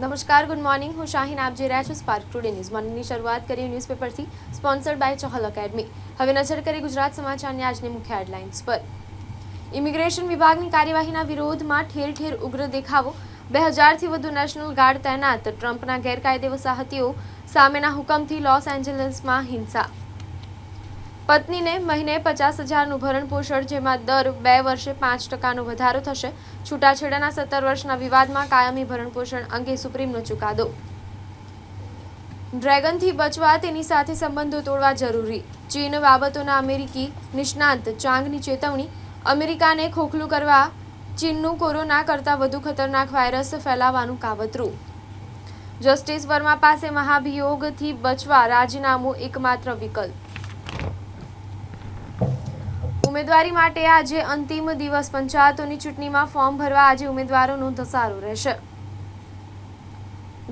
નમસ્કાર good morning હું શાહીન આપ જોઈ રહ્યા છો સ્પાર્ક ટુડે ન્યૂઝ મોર્નિંગની શરૂઆત કરીએ ન્યૂઝપેપરથી સ્પોન્સર્ડ બાય ચહલ એકેડમી હવે નજર કરી ગુજરાત સમાચારની આજની મુખ્ય હેડલાઇન્સ પર. ઇમિગ્રેશન વિભાગની કાર્યવાહીના વિરોધમાં ઠેર ઠેર ઉગ્ર દેખાવો. બે હજારથી વધુ નેશનલ ગાર્ડ તૈનાત. ટ્રમ્પના ગેરકાયદે વસાહતીઓ સામેના હુકમથી લોસ એન્જલસમાં હિંસા. પત્નીને મહિને પચાસ હજારનું ભરણ પોષણ, જેમાં દર બે વર્ષે પાંચ ટકાનો વધારો થશે. છૂટાછેડાના સત્તર વર્ષના વિવાદમાં કાયમી ભરણ પોષણ અંગે સુપ્રીમનો ચુકાદો. ડ્રેગનથી બચવા તેની સાથે સંબંધો તોડવા જરૂરી. ચીન બાબતોના અમેરિકી નિષ્ણાંત ચાંગની ચેતવણી. અમેરિકાને ખોખલું કરવા ચીનનું કોરોના કરતાં વધુ ખતરનાક વાયરસ ફેલાવાનું કાવતરું. જસ્ટિસ વર્મા પાસે મહાભિયોગથી બચવા રાજીનામું એકમાત્ર વિકલ્પ. ઉમેદવારી માટે આજે અંતિમ દિવસ. પંચાયતોની ચૂંટણીમાં ફોર્મ ભરવા આજે ઉમેદવારોનો ધસારો રહેશે.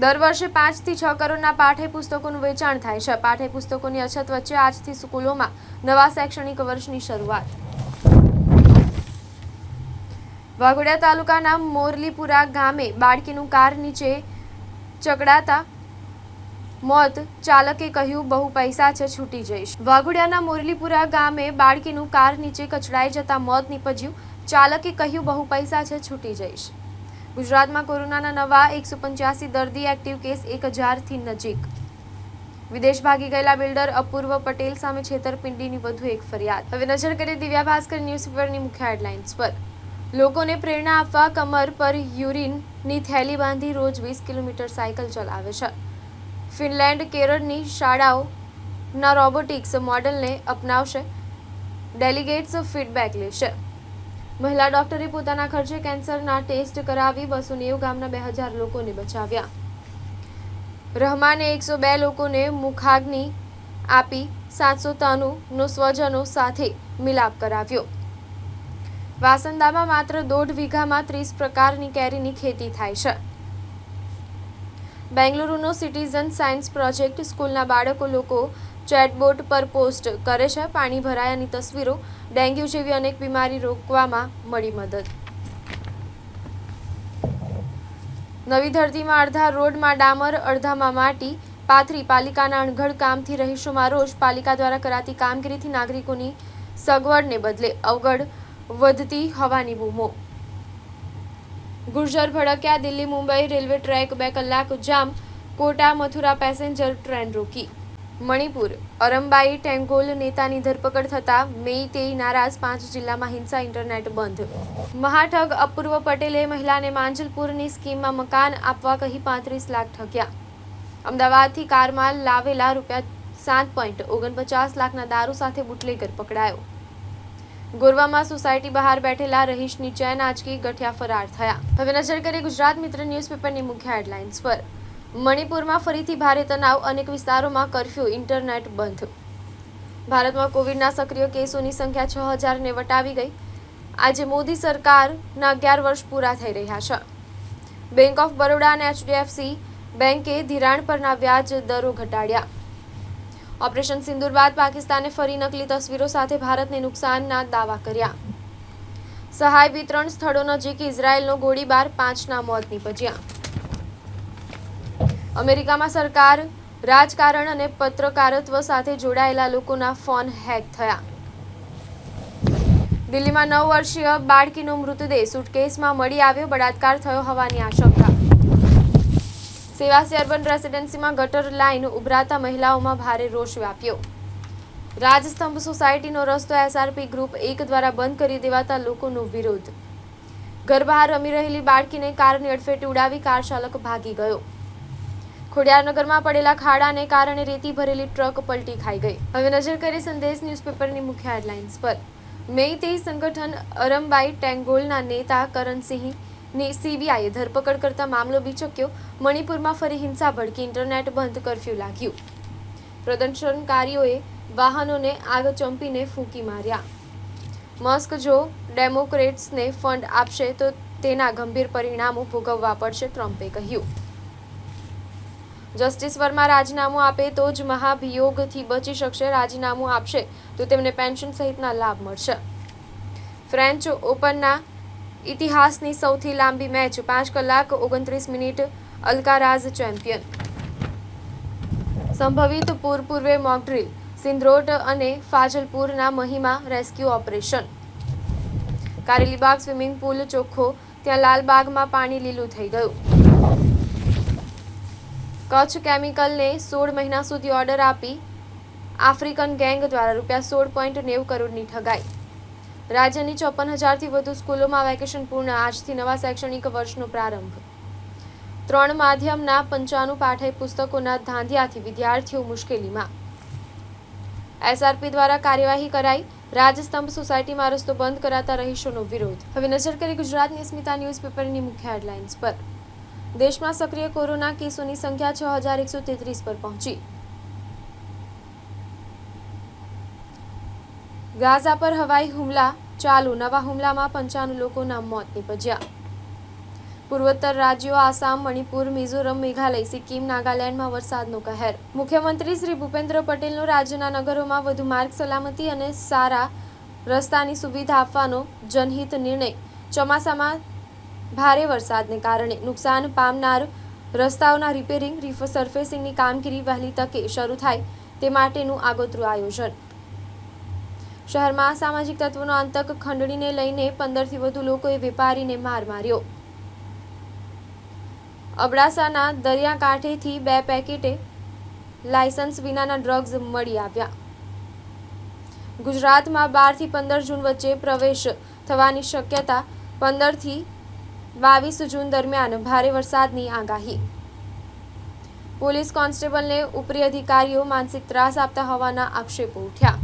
દર વર્ષે પાંચથી છ કરોડના પાઠ્યપુસ્તકોનું વેચાણ થાય છે. પાઠ્યપુસ્તકોની અછત વચ્ચે આજથી સ્કૂલોમાં નવા શૈક્ષણિક વર્ષની શરૂઆત. વાઘોડિયા તાલુકાના મોરલીપુરા ગામે બાળકીનું કાર નીચે ચકડાતા મોત. ચાલકે કહ્યું, બહુ પૈસા છે, છૂટી જઈશ. વાઘોડિયાના મોરલીપુરા ગામે બાળકીનું કાર નીચે કચડાઈ જતા મોત નીપજ્યું. ચાલકે કહ્યું, બહુ પૈસા છે, છૂટી જઈશ. ગુજરાતમાં કોરોનાના નવા એકસો પંચ્યાસી દર્દી એક્ટિવ કેસ એક હજારથી નજીક. વિદેશ ભાગી ગયેલા બિલ્ડર અપૂર્વ પટેલ સામે છેતરપિંડીની વધુ એક ફરિયાદ. હવે નજર કરીએ દિવ્યા ભાસ્કર ન્યૂઝપેપરની મુખ્ય હેડલાઇન્સ પર. લોકોને પ્રેરણા આપવા કમર પર યુરિનની થેલી બાંધી રોજ વીસ કિલોમીટર સાયકલ ચલાવે છે. ફિનલેન્ડ કેરળની શાળાઓના રોબોટિક્સ મોડલને અપનાવશે. ડેલિગેટ્સ ફીડબેક લેશે. મહિલા ડોક્ટરે પોતાના ખર્ચે કેન્સરના ટેસ્ટ કરાવી બસો નેવું ગામના બે હજાર લોકોને બચાવ્યા. રહમાને એકસો બે લોકોને મુખાગ્નિ આપી સાતસો તનુનો સ્વજનો સાથે મિલાપ કરાવ્યો. વાસંદામાં માત્ર દોઢ વીઘામાં ત્રીસ પ્રકારની કેરીની ખેતી થાય છે. બેંગલુરુનો સિટીઝન સાયન્સ પ્રોજેક્ટ સ્કૂલના બાળકો લોકો ચેટબોટ પર પોસ્ટ કરે છે. પાણી ભરાયાની તસવીરો ડેન્ગ્યુ જેવી અનેક બીમારી રોકવામાં મળી મદદ. નવી ધરતીમાં અડધા રોડમાં ડામર, અડધામાં માટી. પાથરી પાલિકાના અણઘડ કામથી રહીશોમાં રોજ પાલિકા દ્વારા કરાતી કામગીરીથી નાગરિકોની સગવડને બદલે અવગડ વધતી હોવાની બૂમો. ગુર્જર ભડક્યા દિલ્હી મુંબઈ રેલવે ટ્રેક બે કલાક jam, Kota Mathura passenger train રોકી. મણિપુર, અરંબાઈ ટેંગોલ નેતાની ધરપકડ થતા તે નારાજ પાંચ જિલ્લામાં હિંસા ઇન્ટરનેટ બંધ. મહાઠગ અપૂર્વ પટેલે મહિલાને માંજલપુરની સ્કીમમાં મકાન આપવા કહી પાંત્રીસ લાખ ઠગ્યા. અમદાવાદથી કારમાં લાવેલા રૂપિયા સાત પોઈન્ટ ઓગણપચાસ લાખના દારૂ સાથે બુટલેગર પકડાયો. ગોરવામાં સોસાયટી બહાર બેઠેલા રહીશની ચેન આંચકી ગઠિયા ફરાર થયા. હવે નજર કરીએ ગુજરાત મિત્ર ન્યૂઝપેપરની મુખ્ય હેડલાઇન્સ પર. મણિપુરમાં ફરીથી ભારે તણાવ અનેક વિસ્તારોમાં કરફ્યુ, ઇન્ટરનેટ બંધ. ભારતમાં કોવિડના સક્રિય કેસોની સંખ્યા છ હજારને વટાવી ગઈ. આજે મોદી સરકારના અગિયાર વર્ષ પૂરા થઈ રહ્યા છે. બેંક ઓફ બરોડા અને એચડીએફસી બેંકે ધિરાણ પરના વ્યાજ દરો ઘટાડ્યા. ઓપરેશન સિંદુર બાદ પાકિસ્તાને ફરી નકલી તસવીરો સાથે ભારતને નુકસાનના દાવા કર્યા. સહાય વિતરણ સ્થળો નજીક ઇઝરાયેલનો ગોળીબાર પાંચના મોત નીપજ્યા. અમેરિકામાં સરકાર, રાજકારણ અને પત્રકારત્વ સાથે જોડાયેલા લોકોના ફોન હેક થયા. દિલ્હીમાં નવ વર્ષીય બાળકીનો મૃતદેહ સુટકેસમાં મળી આવ્યો, બળાત્કાર થયો હોવાની આશંકા. સેવાસી અર્બન રેસિડેન્સીમાં ગટર લાઇન ઉભરાતા મહિલાઓમાં ભારે રોષ વ્યાપ્યો. રાજસ્તંભ સોસાયટીનો રસ્તો એસઆરપી ગ્રુપ એક દ્વારા બંધ કરી દેવાતા લોકોનો વિરોધ. ઘર બહાર રમી રહેલી બાળકીને કારની અડફેટે ઉડાવી કાર ચાલક ભાગી ગયો. ખોડિયારનગરમાં પડેલા ખાડાને કારણે રેતી ભરેલી ટ્રક પલટી ખાઈ ગઈ. હવે નજર કરી સંદેશ ન્યૂઝપેપરની મુખ્ય હેડલાઇન્સ પર. મેઇતેઈ સંગઠન અરમબાઈ ટેંગોલના નેતા કરણસિંહની સીબીઆઈએ ધરપકડ કરતા મામલો બીચક્યો મણિપુરમાં ફરી હિંસા ભડકી ઇન્ટરનેટ બંધ કરફ્યુ લાગ્યું. પ્રદર્શનકારીઓએ વાહનોને આગ ચંપીને ફૂંકી માર્યા. મસ્ક જો ડેમોક્રેટ્સને ફંડ આપશે તો તેના ગંભીર પરિણામો ભોગવવા પડશે ટ્રમ્પે કહ્યું. જસ્ટિસ વર્મા રાજીનામું આપે તો જ મહાભિયોગથી બચી શકશે, રાજીનામું આપશે તો તેમને પેન્શન સહિતના લાભ મળશે. ફ્રેન્ચ ઓપનના ઇતિહાસની સૌથી લાંબી મેચ પાંચ કલાક ઓગણત્રીસ મિનિટ અલકારાઝ ચેમ્પિયન. સંભવિત પૂર પૂર્વે મોકડ્રીલ સિંદ્રોટ અને ફાજલપુરના મહિમા rescue operation Karelibaug swimming pool ચોખ્ખો, ત્યાં લાલબાગમાં પાણી લીલું થઈ ગયું. કચ્છ કેમિકલને સોળ મહિના સુધી ઓર્ડર આપી આફ્રિકન ગેંગ દ્વારા રૂપિયા સોળ પોઈન્ટ નેવું કરોડની ઠગાઈ. રાજ્યની ચોપન હજારથી વધુ સ્કૂલોમાં વેકેશન પૂર્ણ આજથી નવા શૈક્ષણિક વર્ષનો પ્રારંભ. ત્રણ માધ્યમના પંચાણું પાઠય પુસ્તકોના ધાંધિયાથી વિદ્યાર્થીઓ મુશ્કેલીમાં. એસઆરપી દ્વારા કાર્યવાહી કરાઈ રાજસ્તંભ સોસાયટીમાં રસ્તો બંધ કરાતા રહીશોનો વિરોધ. હવે નજર કરી ગુજરાતની અસ્મિતા ન્યૂઝપેપરની મુખ્ય હેડલાઇન્સ પર. દેશમાં સક્રિય કોરોના કેસોની સંખ્યા છ હજાર એકસો તેત્રીસ પર પહોંચી. ગાઝા પર હવાઈ હુમલા, ચાલુ નવા હુમલામાં પંચાણું લોકોના મોત નીપજ્યા. પૂર્વોત્તર રાજ્યો આસામ, મણિપુર, મિઝોરમ, મેઘાલય, સિક્કિમ, નાગાલેન્ડમાં વરસાદનો કહેર. મુખ્યમંત્રી શ્રી ભૂપેન્દ્ર પટેલનો રાજ્યના નગરોમાં વધુ માર્ગ સલામતી અને સારા રસ્તાની સુવિધા આપવાનો જનહિત નિર્ણય. ચોમાસામાં ભારે વરસાદને કારણે નુકસાન પામનાર રસ્તાઓના રિપેરિંગ, રિફ, સરફેસિંગની કામગીરી વહેલી તકે શરૂ થાય તે માટેનું આગોતરું આયોજન. શહેરમાં અસામાજિક તત્વોનો આંતક ખંડણીને લઈને પંદરથી વધુ લોકોએ વેપારીને માર માર્યો. અબડાસાના દરિયાકાંઠેથી બે પેકેટે લાયસન્સ વિનાના ડ્રગ્સ મળી આવ્યા. ગુજરાતમાં બારથી પંદર જૂન વચ્ચે પ્રવેશ થવાની શક્યતા પંદરથી બાવીસ જૂન દરમિયાન ભારે વરસાદની આગાહી. પોલીસ કોન્સ્ટેબલને ઉપરી અધિકારીઓ માનસિક ત્રાસ આપતા હોવાના આક્ષેપો ઉઠ્યા.